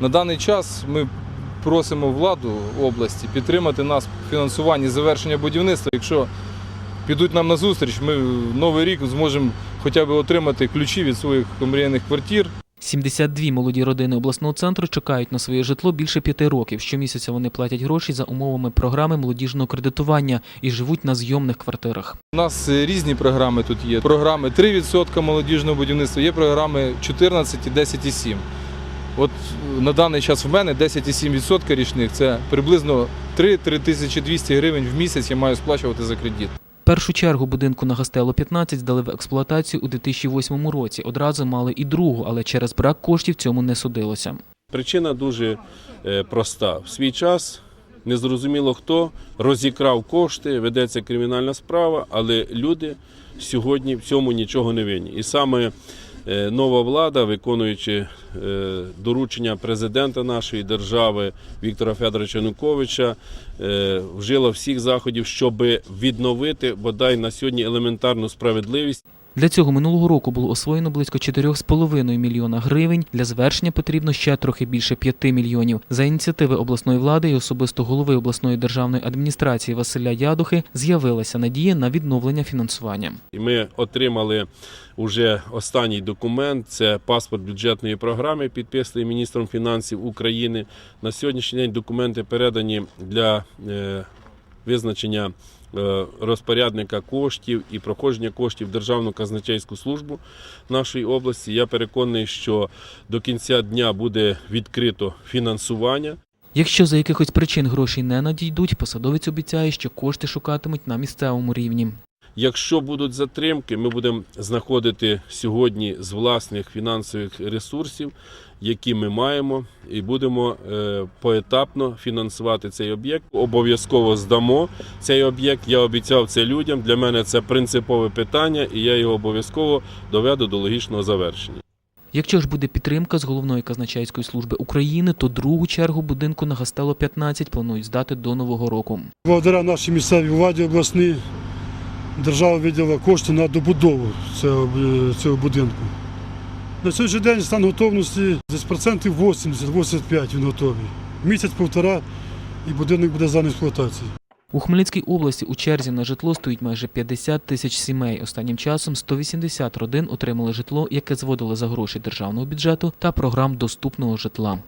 На даний час ми просимо владу області підтримати нас в фінансуванні завершення будівництва. Якщо підуть нам на зустріч, ми в новий рік зможемо хоча б отримати ключі від своїх омріяних квартир. 72 молоді родини обласного центру чекають на своє житло більше п'яти років. Щомісяця вони платять гроші за умовами програми молодіжного кредитування і живуть на зйомних квартирах. У нас різні програми тут є. Програми 3% молодіжного будівництва, є програми 14 і 10,7. От е, на даний час в мене 10,7% річних це приблизно 3-3200 гривень в місяць я маю сплачувати за кредит. Першу чергу будинку на Гастело 15 здали в експлуатацію у 2008 році. Одразу мали і другу, але через брак коштів цьому не судилося. Причина дуже е, проста. В свій час незрозуміло хто розікрав кошти, ведеться кримінальна справа, але люди сьогодні в цьому нічого не винні. І саме нова влада, виконуючи е, доручення президента нашої держави Віктора Федоровича Януковича, е, вжила всіх заходів, щоб відновити бодай на сьогодні елементарну справедливість. Для цього минулого року було освоєно близько 4,5 мільйона гривень. Для завершення потрібно ще трохи більше 5 мільйонів. За ініціативи обласної влади і особисто голови обласної державної адміністрації Василя Ядухи з'явилася надія на відновлення фінансування. І ми отримали вже останній документ. Це паспорт бюджетної програми, підписаний міністром фінансів України. На сьогоднішній день документи передані для е, визначення е, розпорядника коштів і проходження коштів в Державну казначейську службу нашої області. Я переконаний, що до кінця дня буде відкрито фінансування. Якщо за якихось причин гроші не надійдуть, посадовець обіцяє, що кошти шукатимуть на місцевому рівні. Якщо будуть затримки, ми будемо знаходити сьогодні з власних фінансових ресурсів, які ми маємо, і будемо е, поетапно фінансувати цей об'єкт. Обов'язково здамо цей об'єкт. Я обіцяв це людям. Для мене це принципове питання, і я його обов'язково доведу до логічного завершення. Якщо ж буде підтримка з головної казначейської служби України, то другу чергу будинку на Гастело 15 планують здати до нового року. Благодаря нашій місцевій владі обласній держава виділа кошти на добудову цього, е, цього будинку. На сьогоднішній день стан готовності десь процентів 80-85 він готовий. Місяць-півтора і будинок буде в експлуатації. У Хмельницькій області у черзі на житло стоїть майже 50 тисяч сімей. Останнім часом 180 родин отримали житло, яке зводили за гроші державного бюджету та програм доступного житла.